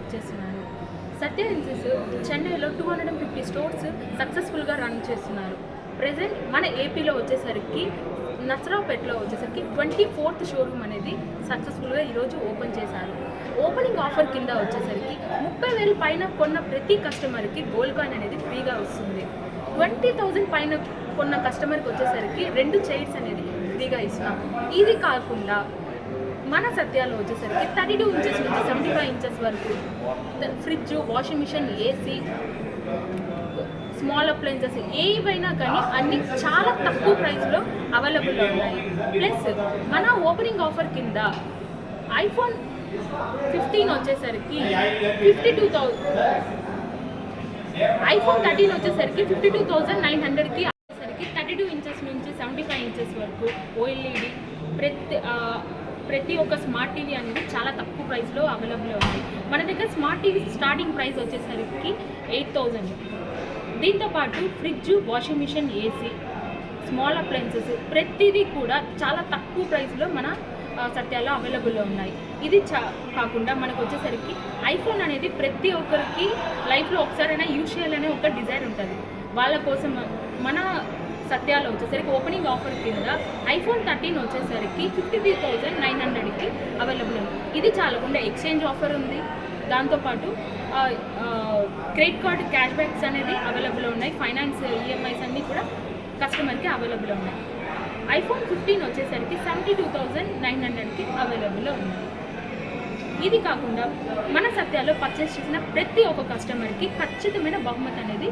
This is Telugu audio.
వర్క్ చేస్తున్నారు. సత్య ఇన్సెస్ చెన్నైలో two hundred and fifty stores సక్సెస్ఫుల్గా రన్ చేస్తున్నారు. ప్రజెంట్ మన ఏపీలో వచ్చేసరికి నసరావుపేటలో వచ్చేసరికి ట్వంటీ ఫోర్త్ షోరూమ్ అనేది సక్సెస్ఫుల్గా ఈరోజు ఓపెన్ చేశారు. ఓపెనింగ్ ఆఫర్ కింద వచ్చేసరికి ముప్పై వేలు పైన కొన్న ప్రతి కస్టమర్కి గోల్డ్ కాయిన్ అనేది ఫ్రీగా వస్తుంది. ట్వంటీ థౌజండ్ పైన కొన్న కస్టమర్కి వచ్చేసరికి రెండు చైర్స్ అనేది ఫ్రీగా ఇస్తున్నాం. ఇది కాకుండా మన సత్యాలు వచ్చేసరికి థర్టీ టూ ఇంచెస్ నుంచి సెవెంటీ ఫైవ్ ఇంచెస్ వరకు fridge washing machine AC small appliances ఏవైనా కానీ అన్ని చాలా తక్కువ ప్రైస్లో అవైలబుల్ ఉన్నాయి. ప్లస్ మన ఓపెనింగ్ ఆఫర్ కింద ఐఫోన్ ఫిఫ్టీన్ వచ్చేసరికి fifty two thousand iPhone thirteen వచ్చేసరికి ఫిఫ్టీ టూ థౌజండ్ నైన్ హండ్రెడ్కి వచ్చేసరికి థర్టీ టూ ఇంచెస్ నుంచి సెవెంటీ ఫైవ్ ఇంచెస్ వరకు ఓఎల్ఈడి ప్రతి ప్రతి ఒక్క స్మార్ట్ టీవీ అనేది చాలా తక్కువ ప్రైస్లో అవైలబుల్ ఉంది. మన దగ్గర స్మార్ట్ టీవీ స్టార్టింగ్ ప్రైస్ వచ్చేసరికి ఎయిట్ థౌజండ్ దీంతోపాటు fridge washing machine AC small appliances ప్రతిదీ కూడా చాలా తక్కువ ప్రైస్లో మన సత్యాలు అవైలబుల్లో ఉన్నాయి. ఇది చా కాకుండా మనకు వచ్చేసరికి ఐఫోన్ అనేది ప్రతి ఒక్కరికి లైఫ్లో ఒకసారైనా యూజ్ చేయాలనే ఒక డిజైర్ ఉంటుంది. వాళ్ళ కోసం మన సత్యాలో వచ్చేసరికి ఓపెనింగ్ ఆఫర్ కింద ఐఫోన్ థర్టీన్ వచ్చేసరికి ఫిఫ్టీ త్రీ థౌజండ్ నైన్ హండ్రెడ్కి అవైలబుల్ ఉంది. ఇది చాలకుండా ఎక్స్చేంజ్ ఆఫర్ ఉంది. దాంతోపాటు క్రెడిట్ కార్డ్ క్యాష్ బ్యాక్స్ అనేది అవైలబుల్ ఉన్నాయి. ఫైనాన్స్ ఈఎంఐస్ అన్నీ కూడా కస్టమర్కి అవైలబుల్ ఉన్నాయి. ఐఫోన్ ఫిఫ్టీన్ వచ్చేసరికి సెవెంటీ టూ థౌజండ్ నైన్ హండ్రెడ్కి అవైలబుల్లో ఉన్నాయి ఇది కాకుండా మన సత్యాలో పర్చేస్ చేసిన ప్రతి ఒక్క కస్టమర్కి ఖచ్చితమైన బహుమతి అనేది